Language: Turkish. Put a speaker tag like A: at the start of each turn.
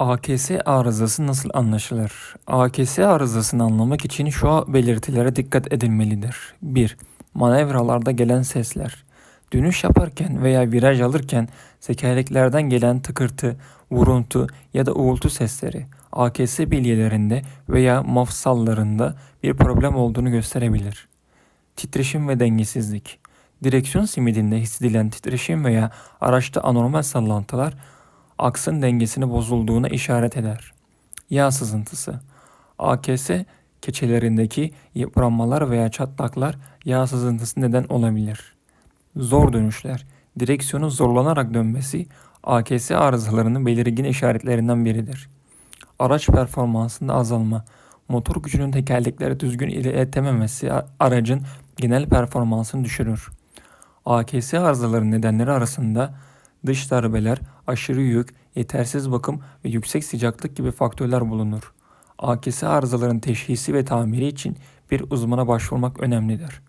A: AKS arızası nasıl anlaşılır? AKS arızasını anlamak için şu belirtilere dikkat edilmelidir. 1. Manevralarda gelen sesler. Dönüş yaparken veya viraj alırken tekerleklerden gelen tıkırtı, vuruntu ya da uğultu sesleri AKS bilyelerinde veya mafsallarında bir problem olduğunu gösterebilir. Titreşim ve dengesizlik. Direksiyon simidinde hissedilen titreşim veya araçta anormal sallantılar aksın dengesini bozulduğuna işaret eder. Yağ sızıntısı. AKS keçelerindeki yıpranmalar veya çatlaklar yağ sızıntısı neden olabilir. Zor dönüşler. Direksiyonun zorlanarak dönmesi AKS arızalarının belirgin işaretlerinden biridir. Araç performansında azalma. Motor gücünün tekerlekleri düzgün iletememesi aracın genel performansını düşürür. AKS arızaları nedenleri arasında dış darbeler, aşırı yük, yetersiz bakım ve yüksek sıcaklık gibi faktörler bulunur. AKS arızaların teşhisi ve tamiri için bir uzmana başvurmak önemlidir.